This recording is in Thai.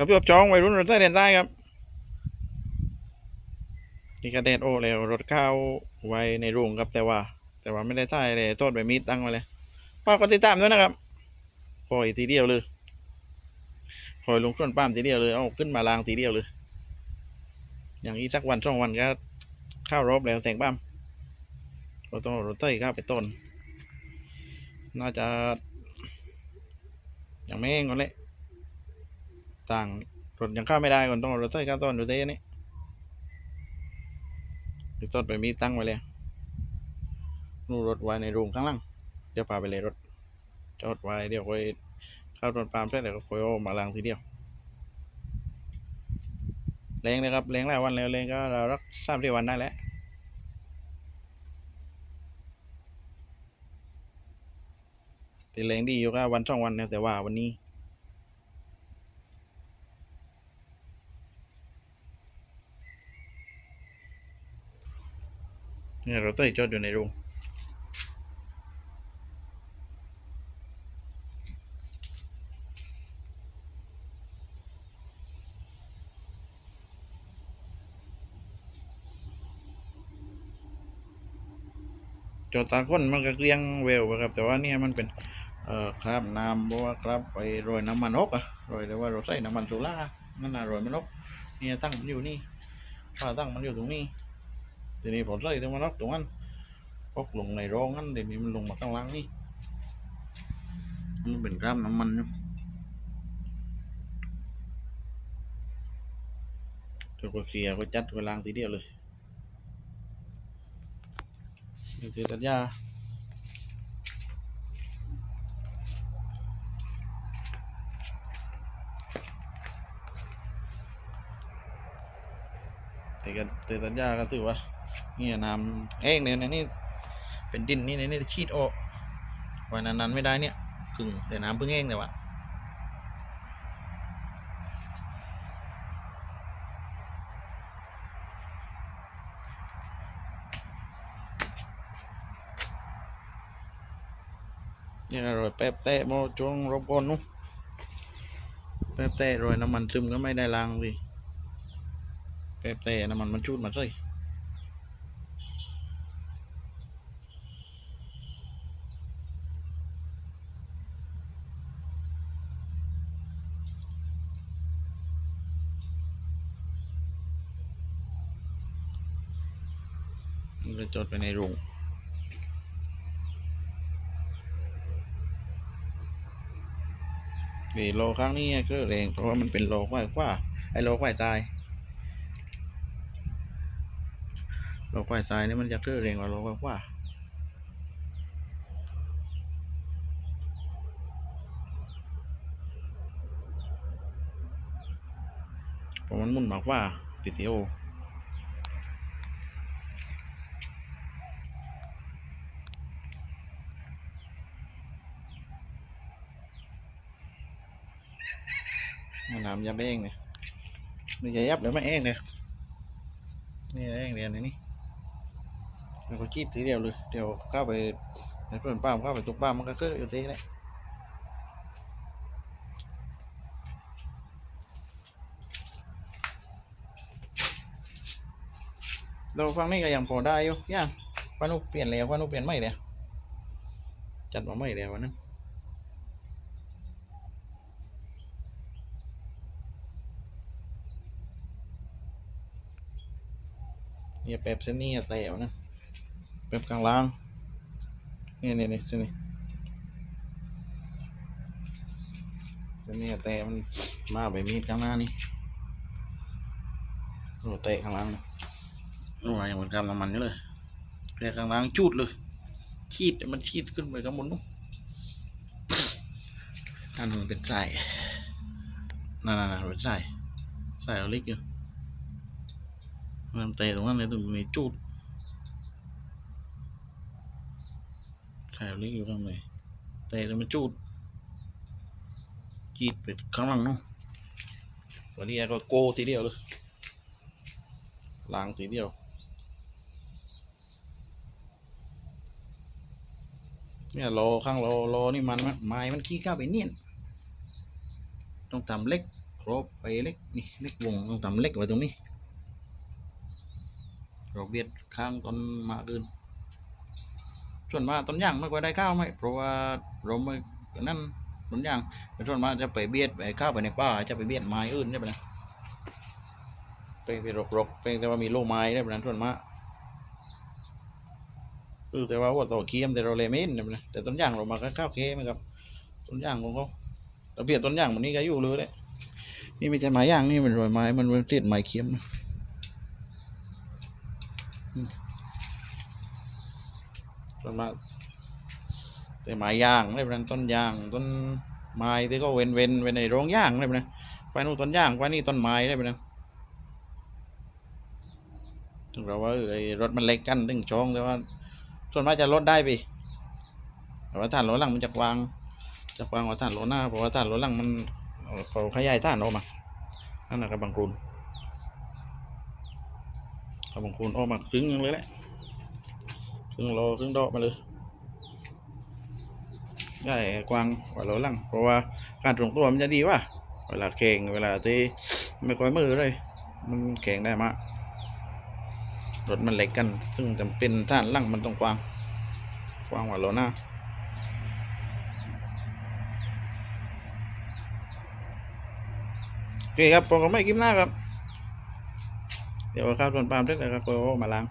ครับพี่อบจองวัยรุ่นรถใต้เดนใต้ครับนี่กระเด็นโอแล้วรถเข้าไว้ในโรงครับแต่ว่า แต่ว่าไม่ได้ใต้เลยโทษแบบมีตั้งไว้เลยฝากกดติดตามด้วยนะครับปล่อยทีเดียวเลยปล่อยลงต้นป้ามทีเดียวเลยเอาขึ้นมาลางทีเดียวเลย อย่างนี้สักวันสองวันก็ข้าวรอบแล้วแต่งป้ามเราต้องเอารถใต้ข้าไปต้น น่าจะอยังไม่งก่อนเลย ต่างรถยังเข้าไม่ได้ก่อนต้องเอรถใต้ข้าต้นดูเต้นี่ดูต้นไปมีตั้งไว้เลยนู่นรถไว้ในโรงข้างล่างเดี๋ยวพาไปเลยรถจอดไว้เดี๋ยวค่อยเข้าต้นปาล์มเสร็จแล้วก็ค่อยเอามาล้างทีเดียวแรงเลยครับแรงหลายวันแล้วแรงก็เรารักสามสี่วันได้แล้วแต่แรงดีอยู่ก็วันสองวันเนี่ยแต่ว่าวันนี้ เนี่ยเราเต้ยจอดอยู่ในรงจอดตาก้นมันก็เกลี้ยงเวลครับ แต่ว่าเนี่ยมันเป็น เอ่อคราบน้ำเพราะว่าคราบไปโรยน้ำมันอกอะโรยแต่ว่าเราใส่น้ำมันโซล่านั่นน่ะโรยมันอกเนี่ยตั้งมันอยู่นี่ผ้าตั้งมันอยู่ตรงนี้ ทีนี้ผมใส่ตรงมันอกตรงนั้นพกลงในโรงนั้นเดี๋ยวนี้มันลงมาข้างล่างนี่มันเป็นกล้ามน้ำมันอยู่ตัวก็เคลียร์ก็จัดก็ล้างทีเดียวเลยนี่คือตัดหญ้าแต่กันแต่ตัดหญ้าก็ถือว่า เนี่ยน้ำแห้งเนี่ยในนี่เป็นดินนี่ในนี่ชีดออกวันนั้นๆไม่ได้เนี่ยกึ่งแต่น้ำเพิ่งแห้งแต่ว่าเนี่ยโรยแป๊บแตะโมจงรบกวนนู้แป๊บแตะโรยน้ำมันซึมก็ไม่ได้ล้างสิแป๊บแตะน้ำมันมันชูดมาใส่ นก็จดไปในโรงนี่โลครั้งนี้ก็แรงเพราะว่ามันเป็นโลควายกว่า ไอ้โลควายตาย โลควายตายนี่มันจะเกือแรงกว่าโลควายกว่าเพราะมันมุนมากว่าปิซิโอ นน้ำยับเองเนี่ยไม่ใช่ยับเดี๋ยวไม่เองเนี่ยนี่เองเดียวนี่เดี๋ยวก็จีดทีเดียวเลยเดี๋ยวเข้าไปในเพื่อนป้ามเข้าไปตกป้ามมันก็เกิดอยู่ทีเลยเราฟังนี่ก็ยังพอได้อยู่ย่างว่านุเปลี่ยนแล้วว่านุเปลี่ยนไม่เลยจัดมาไม่แล้ววันนั้น เนี่ยแป๊บเส้นนี้อะแตวนะแป๊บกลางล่างเนี่ยเนี่ยเนี่ยเส้นนี้เส้นนี้แตะมันมาไปมีดข้างหน้านี่โอ้แตะข้างล่างนะโอ้ยอย่างเหมือนกำน้ำมันนี่เลยแตะข้างล่างจูดเลยขีดมันขีดขึ้นไปข้างบนนู้นนั่นมันเป็นสายนั่นนั่นนั่นเป็นสายสายเอาเล็กอยู่ มันเตะตรงนั้นเลยตรงนี้จุดแถวนี้อยู่ตรงไหนเตะแล้วมันจุดจีดไปข้างหลังเนาะวันนี้ก็โกทีเดียวเลยล้างทีเดียวเนี่ยรอข้างรอรอนี่มันไม้มันขี้ก้าวไปเนียนต้องทำเล็กครบไปเล็กนี่เล็กวงต้องทำเล็กไว้ตรงนี้ เราเบียดข้างต้นมาเดินส่วนมาต้นยางไม่ค่อยได้ข้าวไหมเพราะว่าเราไม่นั่นต้นยางแต่ส่วนมาจะไปเบียดไปข้าวไปในป่าจะไปเบียดไม้อื่นใช่ไหมนะไปไปรกๆไปแต่ว่ามีโลไม้ได้ไหมนะส่วนมากเอแต่ว่าว่าต่อเคียมแต่เราเลม่เห็นนะแต่ต้นยางเรามาก็ข้าวเคไหมครับต้นยางของเขาเราเปลี่ยนต้นยางมันนี้ก็อยู่เลยเลยนี่ไม่ใช่ไม้ยางนี่มันรอยไม้มันเป็นติดไม้เคียมนะ ต้นไม้แต่ไม้ยางได้เป็นต้นยางต้นไม้ที่ก็เว้นเว้นไว้ในโรงยางได้เป็นไปนู่นต้นยางไปนี่ต้นไม้ได้เป็นถึงเราว่าเออรถมันเล็กกันตึงช่องแต่ว่า ส่วนมากจะลดได้ไปแต่ว่าฐานรถหลังมันจะวาง จะวางว่าฐานรถหน้าเพราะว่าฐานรถหลังมันเขาขยายฐานออกมานั่นนะกับบางคูน กับบางคนออกมาครึ่งหนึงเลยแหละครึ่งโลครึ่งดอกมาเลยใหญ่กวางกว่ารถหลังเพราะว่าการตรงตัวมันจะดีว่าเวลาแข่งเวลาที่ไม่ค่อยมือเลย มันแข่งได้มากรถมันเล็กกัน ซึ่งจำเป็นฐานลังมันต้องกว้างกว้างกว่ารถหน้าโอเคครับผมก็ไม่คลิปหน้าครับ เดี๋ยวข้าวส่วนปาล์มเล็กนะครับก็มาล้าง